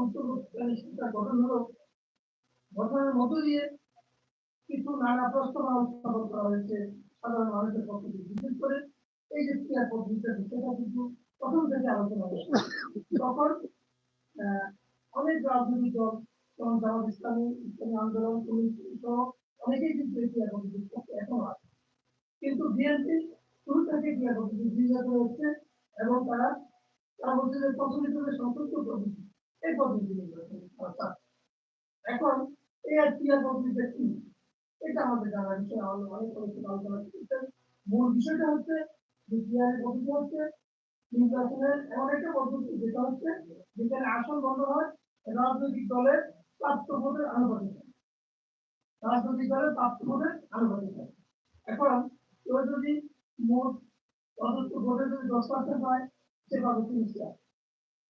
অন্তর্ভুক্তকারী সরকার গঠন গঠনের মধ্য দিয়ে কিছু নানা প্রস্তাবনা উত্থাপন করা হয়েছে সাধারণ মানুষের পক্ষ থেকে। বিশেষ করে এই যে ক্রিয়া সেটা কিন্তু প্রথম থেকে আলোচনা হয়েছে তখন অনেক রাজনৈতিক দল, যেমন জামাত ইসলামী ইসলামী আন্দোলন কমিউনিস্ট সহ অনেকেই কিন্তু এই ক্রিয়া পদ্ধতির পক্ষে এখনও আছে। কিন্তু বিএনপি শুরু থেকে ক্রিয়া পদ্ধতি করে হচ্ছে এবং তারা তারা বলছে যে প্রচলিত সংসদীয় পদ্ধতি এই পদ্ধতি নির্বাচন করা চাচ্ছে। এখন এই আর ক্রিয়া পদ্ধতিটা কি এটা আমাদের জানার বিষয় আমরা অনেক অনেক আলোচনা করতেন মূল বিষয়টা হচ্ছে যে ক্রিয়ার পদ্ধতি হচ্ছে, নির্বাচনের এমন একটা পদ্ধতি যেটা হচ্ছে যেখানে আসন বন্ধ হয়, রাজনৈতিক দলের প্রাপ্ত ভোটের আনুপাতিক। রাজনৈতিক দলের প্রাপ্ত ভোটের আনুপাতিক। এখন কেউ যদি মোট অন্তত ভোটে যদি দশ পার্সেন্ট হয় সে পাবে তিরিশ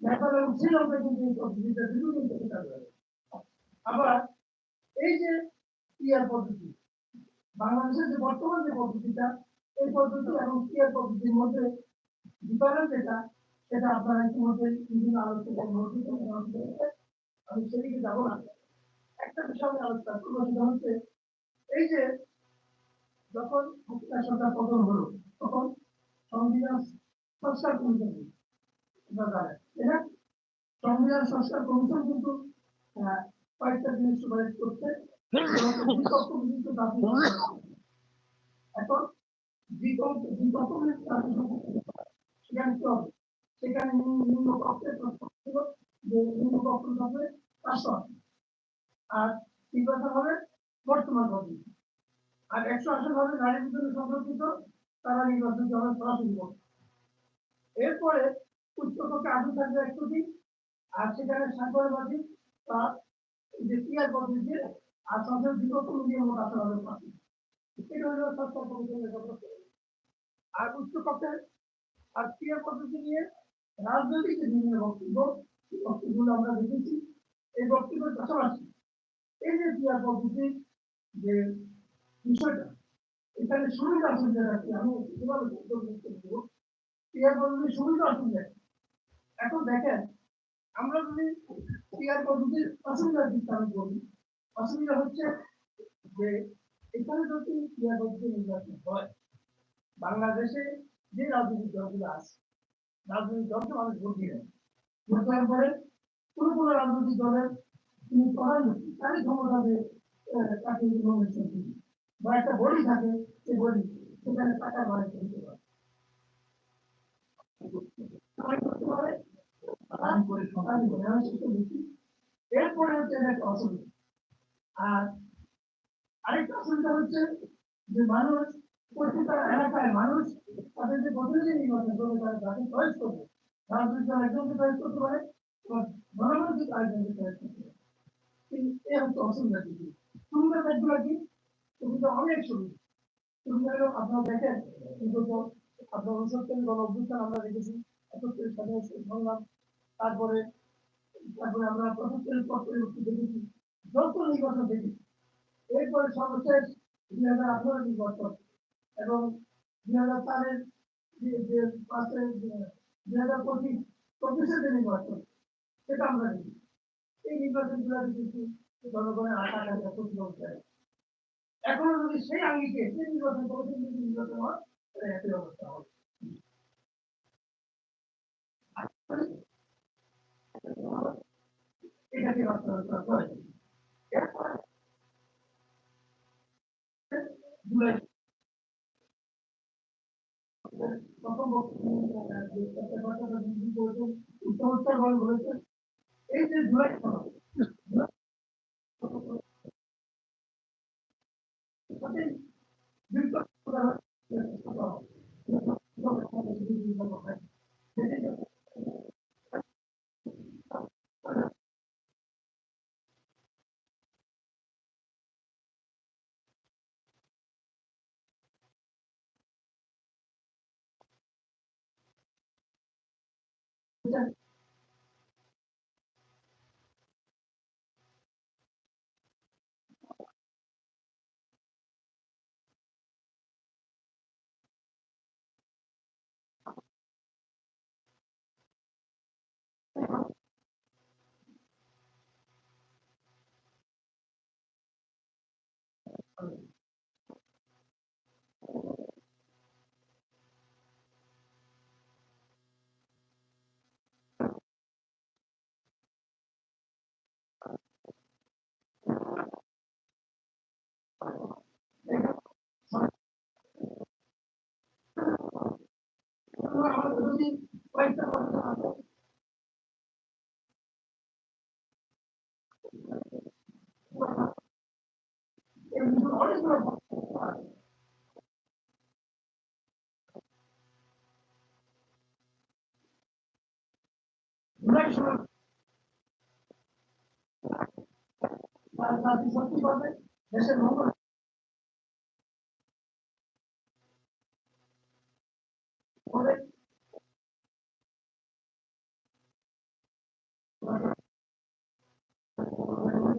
নেপাল এবং আবার এই যে ক্রিয়ার পদ্ধতি বাংলাদেশের যে বর্তমান যে পদ্ধতিটা এই পদ্ধতি এবং ক্রিয়ার পদ্ধতির মধ্যে ডিফারেন্স যেটা সেটা আপনারা ইতিমধ্যে বিভিন্ন আলোচনা। আমি সেদিকে যাব না একটা বিষয় আমি আলোচনা করব সেটা হচ্ছে এই যে যখন হাসিনা সরকার পতন হলো, তখন সংবিধান সংস্কার কমিশন? সংবিধান সংস্কার কমিশন কিন্তু কয়েকটা জিনিস সুপারিশ করছে। এখন জাতি সেখানে সেখানে হবে বর্তমান আর একশো সংরক্ষিত তারা নির্বাচন সরাসরি ভোট। এরপরে উচ্চকক্ষে আগে থাকবে একশোটি আর সেখানে সাংবাদিক বা যে ক্রিয়ার পদ্ধতিতে আর সংসদ বিকল্প মিলিয়ে মোট আসন হবে সরকার আর উচ্চকক্ষে আর ক্রিয়ার পদ্ধতি নিয়ে রাজনৈতিক বিভিন্ন বক্তব্য বক্তব্যগুলো আমরা দেখেছি। এই বক্তব্যের পাশাপাশি এই যে ক্রিয়ার পদ্ধতির যে বিষয়টা, এখানে সুবিধা অসুবিধা কি আমি উত্তর পদ্ধতির সুবিধা অসুবিধা এখন দেখেন, আমরা যদি ক্রিয়ার পদ্ধতির অসুবিধার আমি বলি। অসুবিধা হচ্ছে যে, এখানে যদি ক্রিয়া পদ্ধতি নির্বাচন হয়, বাংলাদেশে যে রাজনৈতিক দলগুলো আছে, রাজনৈতিক দলকে মানুষ ভোট দিয়ে। ভোট দেওয়ার পরে কোনো কোনো রাজনৈতিক দলের তিনি প্রধানমন্ত্রী তারই ক্ষমতা তাকে বা একটা বডি থাকে সেই বডি সেখানে টাকা বাড়ি করতে পারে আয় করতে পারে, আয় করে সকালে এরপরে হচ্ছে একটা অসুবিধা আর আরেকটা অসুবিধা হচ্ছে যে মানুষ এলাকায় মানুষ তাদের যে প্রতিনিধি নির্বাচন করবে তারা যাকে চয়েস করবে একজনকে চয়েস করতে পারে জনগণকে আরেকজনকে চয়েস করতে পারে কিন্তু এ হচ্ছে অসুবিধা কি সুবিধা পেটগুলো কি সুবিধা অনেক সুবিধা সুবিধা আপনারা দেখেন কিন্তু আপনার উনসত্তরের গণ অভ্যুত্থান আমরা দেখেছি একাত্তরের সাথে সংগ্রাম তারপরে তারপরে আমরা পঁচাত্তরের পর পরিবর্তন দেখেছি যত নির্বাচন দেখেছি, এরপরে সর্বশেষ দুই হাজার আঠারো নির্বাচন এবং দুই হাজার চারের যে পাঁচের, দুই হাজার পঁচিশ চব্বিশের যে নির্বাচন, সেটা আমরা দেখি এই নির্বাচনগুলো দেখেছি জনগণের আশা আকাঙ্ক্ষা প্রতিফলন করে এখনও যদি সেই আঙ্গিকে সেই নির্বাচন কমিশন যদি নির্বাচন হয় একই অবস্থা হবে। এই যে জুলাই সনদ, জুলাই সনদে বিভিন্ন প্রকার আমাদের যদি কয়েকটা কথা আছে এমনি অনেকগুলো নেক্সট জাতি সত্যি করবে দেশের মঙ্গল করে সত্যি আসসালামু আলাইকুম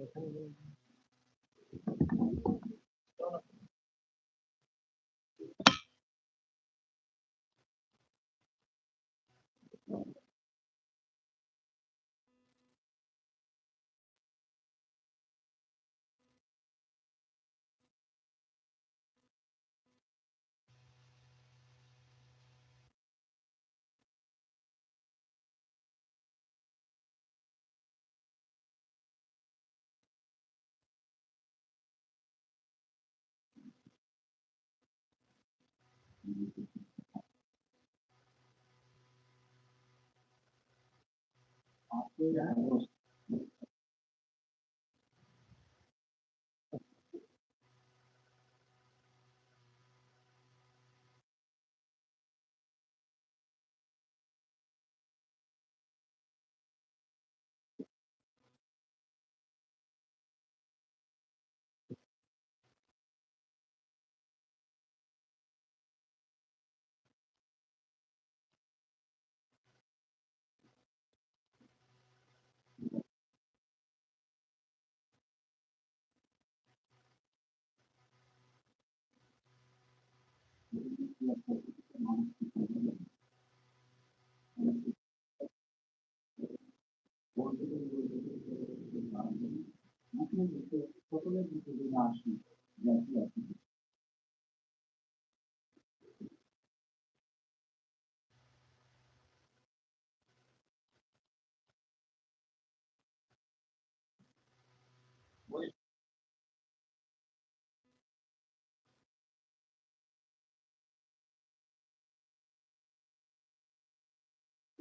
এখানে after সকলের ভিতরে না আসি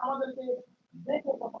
আমাদেরকে দেখে কথা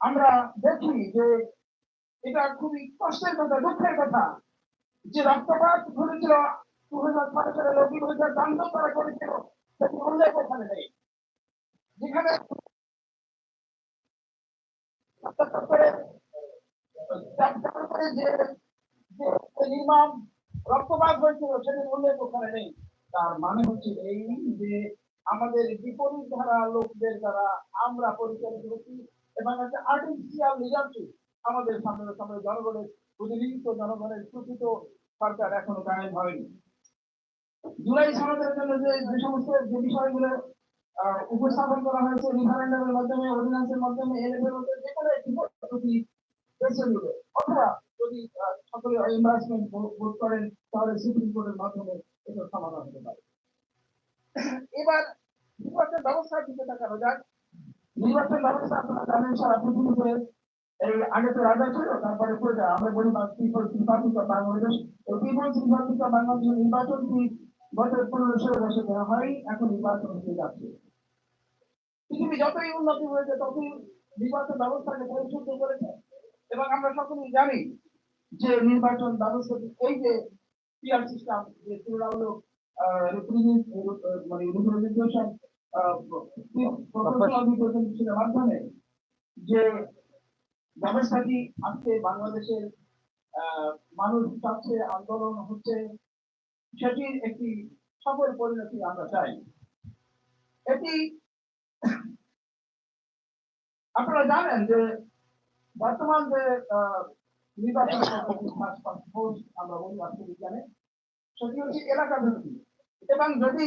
আমরা দেখি যে এটা খুবই কষ্টের কথা, দুঃখের কথা। যে রক্তপাত ঘটেছিল দু হাজার ছয় সালে লক্ষ্মী পরীক্ষার দান্ত করা করেছিল, সেটি উল্লেখ ওখানে নেই। যেখানে যে নির্মম রক্তপাত হয়েছিল উল্লেখ নেই। তার মানে হচ্ছে এই যে আমাদের বিপরীত ধারা লোকদের দ্বারা আমরা পরিচালিত হচ্ছি এবং একটা আর্টিফিশিয়াল লিডারশিপ আমাদের সামনে সামনে জনগণের প্রতিনিধিত্ব, জনগণের প্রকৃত সরকার এখনও কায়েম হয়নি। জুলাই সনদের জন্য যে যে সমস্ত যে বিষয়গুলো উপস্থাপন করা হয়েছে রিফারেন্ডামের মাধ্যমে অর্ডিন্যান্সের মাধ্যমে এলএফের মধ্যে যে কোনো একটি পদ্ধতি বেছে অথবা যদি সকলে এম্বারাসমেন্ট বোধ করেন, তাহলে সুপ্রিম কোর্টের মাধ্যমে এটা সমাধান হতে পারে। এবার নির্বাচন ব্যবস্থার দিকে তাকানো যাক। নির্বাচন ব্যবস্থা আপনারা জানেন, সারা পৃথিবীতে এই আগে তো রাজা ছিল, তারপরে প্রজা আমরা বলি পিপল রিপাবলিক বাংলাদেশ। এই পিপলস বাংলাদেশের নির্বাচনটি বছর পনেরো ষোলো বছর দেওয়া হয়, এখন নির্বাচন হতে যাচ্ছে। পৃথিবী যতই উন্নতি হয়েছে, ততই নির্বাচন ব্যবস্থাকে পরিশুদ্ধ করেছে। এবং আমরা সকলেই জানি যে নির্বাচন ব্যবস্থা, এই যে পিআর সিস্টেম যে তুলনামূলক মানে রিপ্রেজেন্টেশন মাধ্যমে যে ব্যবস্থাটি আজকে বাংলাদেশের মানুষ চাচ্ছে আন্দোলন হচ্ছে সেটির একটি সফল পরিণতি আমরা চাই এটি আপনারা জানেন যে বর্তমান যে নির্বাচন আমরা বলি রাষ্ট্রবিজ্ঞানে সেটি হচ্ছে এলাকা এবং যদি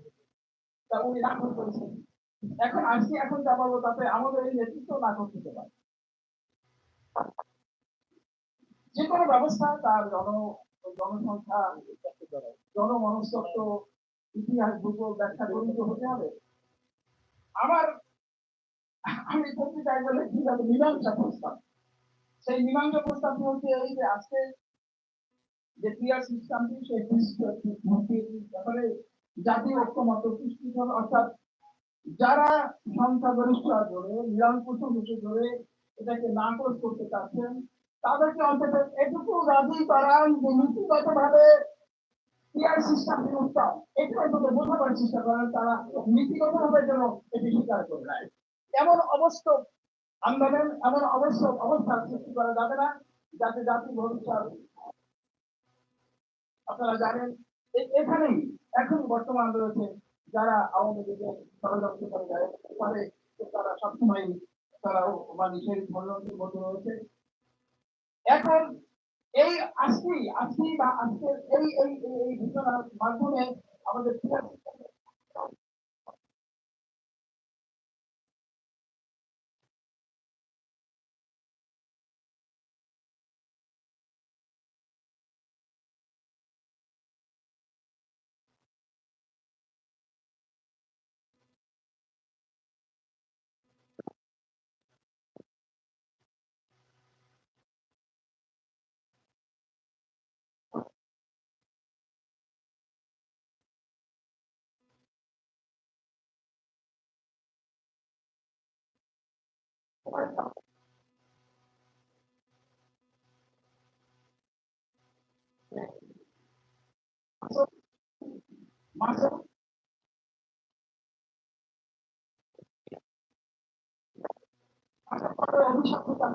তা উনি করেছেন এখন আজকে এখন যা পাবো তাতে আমাদের এই নেতৃত্ব নাকচ হতে পারে। যে কোনো ব্যবস্থা তার জন, জনসংখ্যা, জনমনস্তত্ব, ইতিহাস, ভূগোল, ব্যাখ্যা গণিত হতে হবে। আমার আমি পত্রিকায় বলে কীভাবে মীমাংসা প্রস্তাব? সেই মীমাংসা প্রস্তাবটি হচ্ছে এই যে আজকে যে ক্রিয়ার সিস্টেমটি, সেই ব্যাপারে জাতীয় ঐক্যমত সৃষ্টি করে অর্থাৎ যারা সংখ্যাগরিষ্ঠ ধরে নিরঙ্কুশ বসে জোরে এটাকে নাকচ করতে চাচ্ছেন, তাদেরকে অন্তত এটুকু রাজি করান যে নীতিগত ভাবে তারা নীতিগত ভাবে এমন অবশ্য অবস্থা যাবে না, যাতে ভবিষ্যৎ আপনারা জানেন এখানেই এখন বর্তমান রয়েছে যারা আওয়ামী লীগের ষড়যন্ত্র করে যায় পারে তারা সবসময় তারা মানে সেই ষড়যন্ত্রের মধ্যে রয়েছে। এখন এই আজকেই আজকেই বা আজকের এই এই, এই- এই ঘটনার মাধ্যমে আমাদের অভিশাপ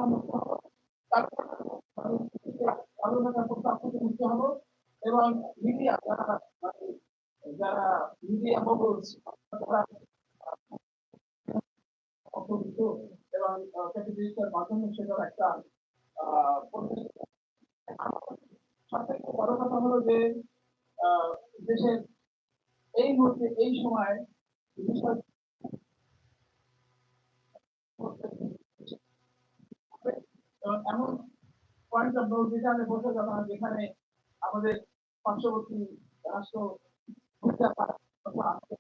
হব তারপরে মুক্ত হব এবং মিডিয়া যারা যারা মিডিয়া বলস তারা ক্যাপিটালিস্টের মাধ্যমে সেটার একটা সবথেকে বড় কথা হলো যে দেশের এই মুহূর্তে, এই সময় এমন পয়েন্ট অফ ভিউ যেখানে বসে যাবে যেখানে আমাদের পার্শ্ববর্তী রাষ্ট্র ভূমিকা পালন অথবা আমরা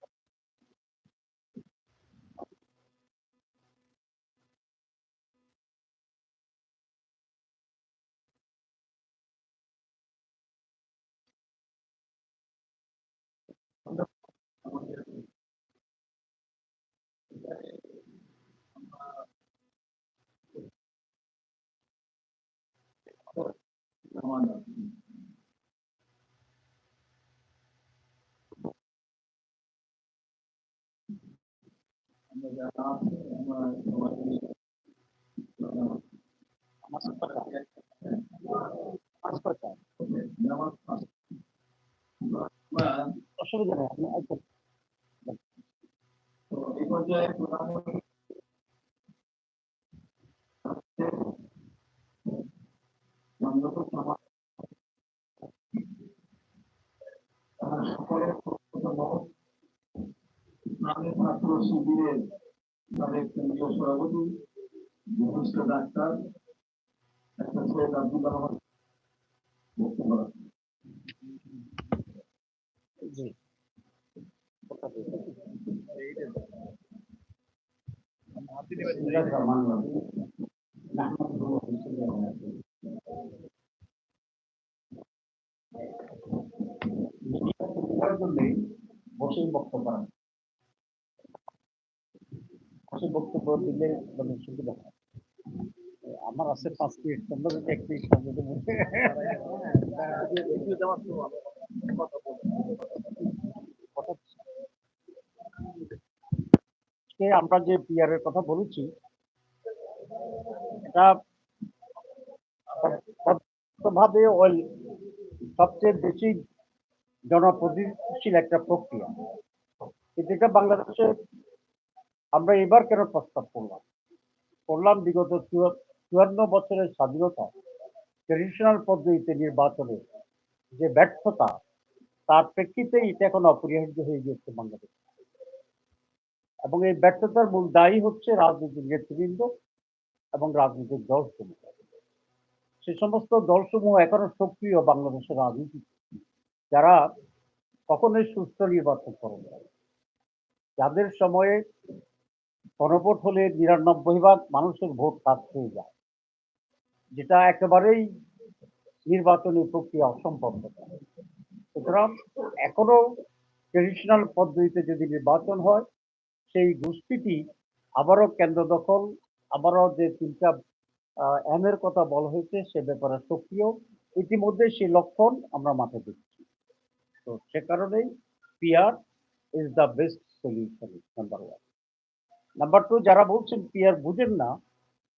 যারা আছি, আমরা সবাই মিলে, আহ, আমার সাথে যেমন আমরা অসুবিধা নেই আপনি আচ্ছা, তো এই পর্যায়ে প্রধানমন্ত্রী মানবত সমাজ তারা সকলের প্রথম ইসলামী ছাত্র শিবিরের তাদের কেন্দ্রীয় সভাপতি বিশিষ্ট ডাক্তার। ডাক্তার সৈয়দ আব্দুল রহমান বক্তব্য বসেই বক্তব্য রাখেন। বসে বক্তব্য দিলে মানে সুবিধা হয় আমার আছে পাঁচ মিনিট, তোমরা যদি এক মিনিট সময় দেবো। আমরা যে পিআর এর কথা বলেছি, এটা ভাবে সবচেয়ে বেশি জনপ্রতিনিধিশীল একটা প্রক্রিয়া এটা বাংলাদেশে আমরা এবার কেন প্রস্তাব করলাম? করলাম বিগত চুয়ান্ন বছরের স্বাধীনতা ট্রেডিশনাল পদ্ধতিতে নির্বাচনে যে ব্যর্থতা, তার প্রেক্ষিতে এটা এখন অপরিহার্য হয়ে গিয়েছে বাংলাদেশ। এবং এই ব্যর্থতার মূল দায়ী হচ্ছে রাজনৈতিক নেতৃবৃন্দ এবং রাজনৈতিক দলসমূহ। সে সমস্ত দলসমূহ এখনও সক্রিয় বাংলাদেশের রাজনীতি যারা কখনোই সুস্থ নির্বাচন করেন। যাদের সময়ে গণভোট হলে নিরানব্বই ভাগ মানুষের ভোট কাজ হয়ে যায়। যেটা একেবারেই নির্বাচনী প্রক্রিয়া অসম্ভব সুতরাং এখনও ট্রেডিশনাল পদ্ধতিতে যদি নির্বাচন হয়, সেই গোষ্ঠীটি আবারও কেন্দ্র দখল, আবারও যে তিনটা এম এর কথা বলা হয়েছে সে ব্যাপারে সক্রিয়। ইতিমধ্যে সেই লক্ষণ আমরা মাঠে দেখছি। তো সে কারণেই PR is the best solution number one number two যারা বলছেন পিআর বুঝেন না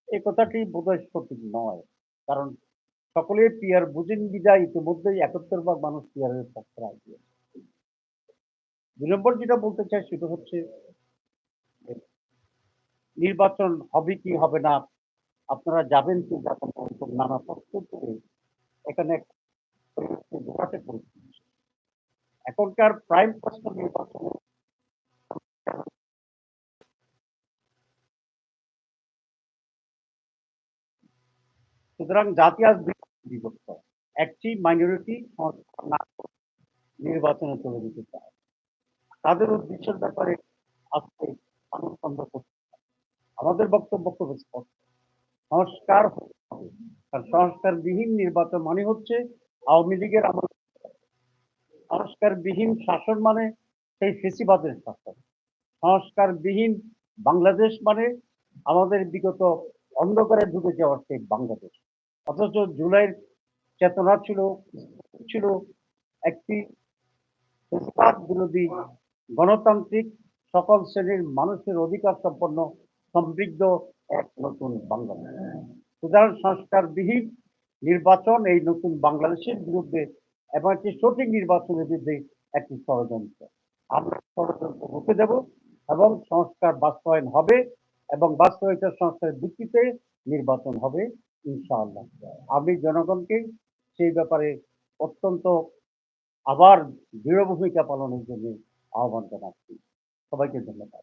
এই কথাটি বোধহয় সঠিক নয়। কারণ সকলে পিআর বুঝেন বিদায় ইতিমধ্যেই একাত্তর ভাগ মানুষ পিআর এর পক্ষে দিয়েছে দুই নম্বর যেটা বলতে চাই, সেটা হচ্ছে নির্বাচন হবে কি হবে না, আপনারা যাবেন কি যাবেন নানা করে এখানে এখনকার প্রাইম প্রশ্ন নির্বাচনে সুতরাং জাতি আজ বিভক্ত। একটি মাইনরিটি নির্বাচনে চলে যেতে চায়। তাদের উদ্দেশ্যের ব্যাপারে আজকে অনুসন্ধান করতে আমাদের বক্তব্য খুব স্পষ্ট। সংস্কার সংস্কারবিহীন নির্বাচন মানে হচ্ছে আওয়ামী লীগের সংস্কারবিহীন শাসন মানে সেই ফেসিবাদের শাসন। সংস্কারবিহীন বাংলাদেশ মানে আমাদের বিগত অন্ধকারে ঢুকে যাওয়ার সেই বাংলাদেশ। অথচ জুলাইয়ের চেতনা ছিল ছিল একটি বিরোধী গণতান্ত্রিক সকল শ্রেণির মানুষের অধিকার সম্পন্ন সমৃদ্ধ এক নতুন বাংলাদেশ। সুতরাং সংস্কারবিহীন নির্বাচন এই নতুন বাংলাদেশের বিরুদ্ধে এবং একটি সঠিক নির্বাচনের বিরুদ্ধে একটি ষড়যন্ত্র। আমরা ষড়যন্ত্র হতে দেব এবং সংস্কার বাস্তবায়ন হবে এবং বাস্তবায়িত সংস্কারের ভিত্তিতে নির্বাচন হবে। ইনশাআল্লাহ। আমি জনগণকে সেই ব্যাপারে অত্যন্ত আবার দৃঢ় ভূমিকা পালনের জন্য আহ্বান জানাচ্ছি। সবাইকে ধন্যবাদ।